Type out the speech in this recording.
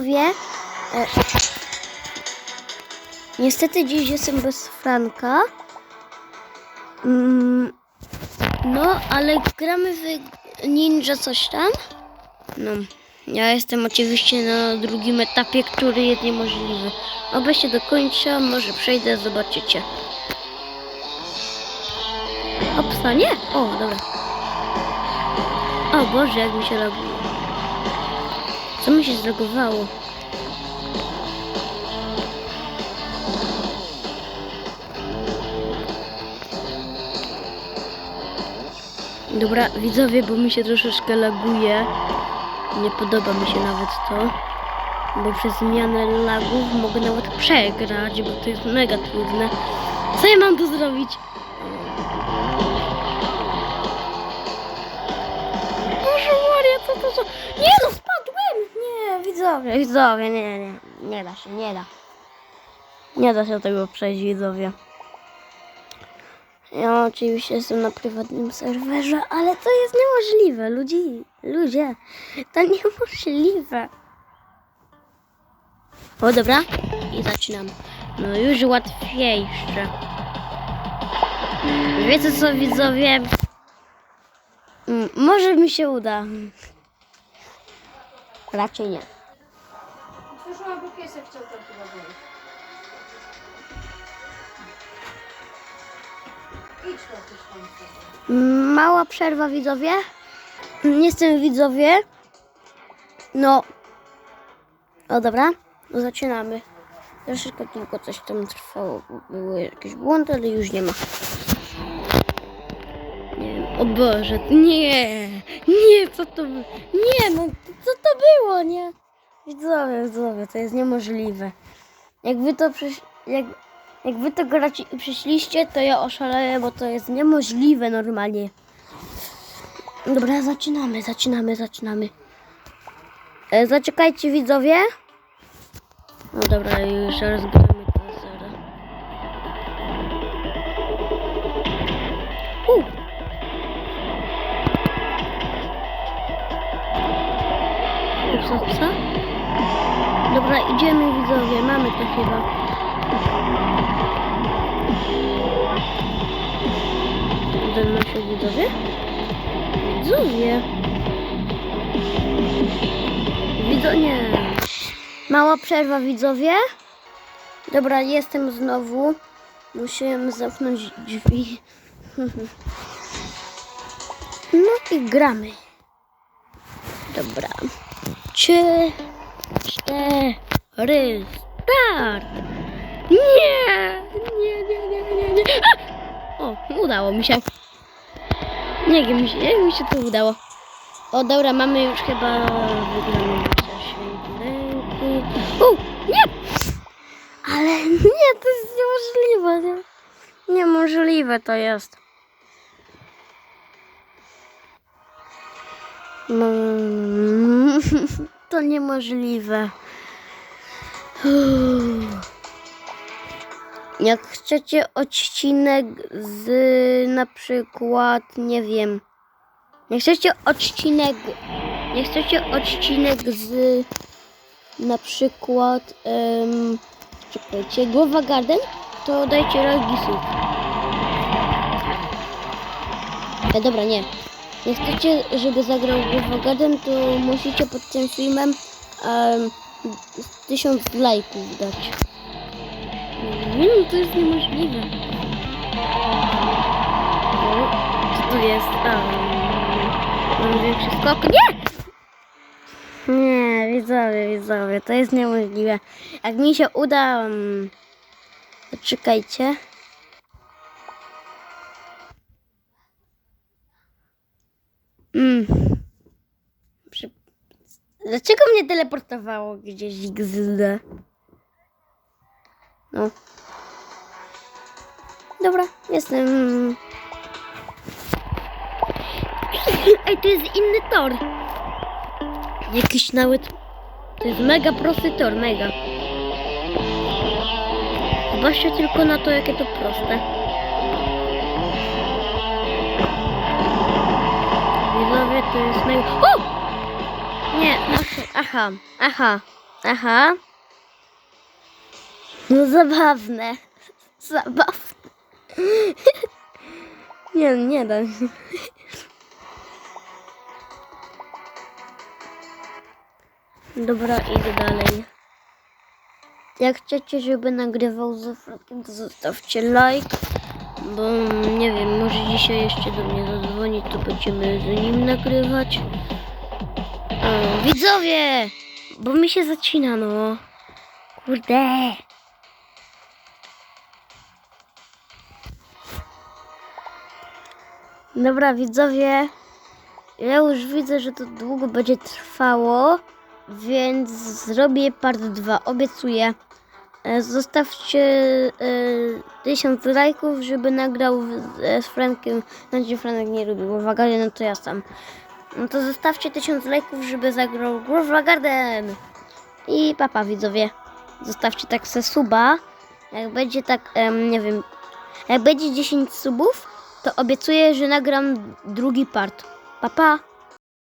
Wie, e, niestety dziś jestem bez Franka. Mm, no, ale gramy w Ninja coś tam. No, ja jestem oczywiście na drugim etapie, który jest niemożliwy. Obejście do końca, może przejdę, zobaczycie. Opsa, nie? O, dobra. O Boże, jak mi się loguje. Co mi się zlogowało? Dobra, widzowie, bo mi się troszeczkę laguje. Nie podoba mi się nawet to. Bo przez zmianę lagów mogę nawet przegrać, bo to jest mega trudne. Co ja mam tu zrobić? Boże Maria, co to za... Nie widzowie, widzowie, nie, nie. Nie da się, nie da. Nie da się tego przejść, widzowie. Ja oczywiście jestem na prywatnym serwerze, ale to jest niemożliwe, ludzi, ludzie. To niemożliwe. O, dobra. I zaczynam. No już łatwiejsze. Wiecie co, widzowie? Mm, Może mi się uda. Raczej nie. Piesek chciał tam chyba. Mała przerwa, widzowie. Nie jestem widzowie. No. O, dobra. No zaczynamy. Troszeczkę tylko coś tam trwało. Były jakieś błędy, ale już nie ma. Nie wiem. O Boże, nie. Nie, co to było? Nie, no co to było, nie? Widzowie, widzowie, to jest niemożliwe. Jak wy to jak... Jak wy to gracie i przyszliście, to ja oszaleję, bo to jest niemożliwe normalnie. Dobra, zaczynamy, zaczynamy, zaczynamy. E, zaczekajcie widzowie. No dobra, już rozgramy idziemy widzowie, mamy to chyba. Mną się widzowie? Widzowie. Widzo... nie. Mała przerwa widzowie. Dobra, jestem znowu. Musiałem zamknąć drzwi. No i gramy. Dobra. Trzy, cztery, start! Nie! Nie, nie, nie, nie, nie. A! O, udało mi się. Nie, jak mi się, jak mi się to udało. O, dobra, mamy już chyba wygraną ręki. U, nie! Ale nie, to jest niemożliwe. Nie? Niemożliwe to jest. Mm, To niemożliwe. Jak chcecie odcinek z na przykład, nie wiem. Jak chcecie odcinek, jak chcecie odcinek z na przykład, um, czekajcie, Głowa Garden, to dajcie regisów. E, dobra, nie. Jak chcecie, żeby zagrał Głowa Garden, to musicie pod tym filmem um, tysiąc lajków dać. Nie no, to jest niemożliwe. O, co tu jest? A, mam większy skok. Nie! Nie, widzowie, widzowie, to jest niemożliwe. Jak mi się uda... Um, czekajcie. Mm. Dlaczego mnie teleportowało gdzieś XD? No. Dobra, jestem. Ej, to jest inny tor. Jakiś nawet. To jest mega prosty tor, mega. Zobaczcie tylko na to, jakie to proste. Widzowie, to jest mega. O! Nie, aha, aha, aha. Aha. No zabawne. Zabawne. Nie, nie da się. Dobra, idę dalej. Jak chcecie, żeby nagrywał z Fredkiem, to zostawcie like. Bo nie wiem, może dzisiaj jeszcze do mnie zadzwoni, to będziemy z nim nagrywać. Widzowie! Bo mi się zacina, no. Kurde. Dobra, widzowie. Ja już widzę, że to długo będzie trwało, więc zrobię part 2. Obiecuję. E, Zostawcie e, tysiąc lajków, żeby nagrał w- e, z Frankiem. Znaczy Franek nie lubi Groove Garden, no to ja sam. No to zostawcie tysiąc lajków, żeby zagrał Groove Garden. I papa widzowie. Zostawcie tak se suba. Jak będzie tak, em, nie wiem, jak będzie 10 subów, to obiecuję, że nagram drugi part. Papa. Pa.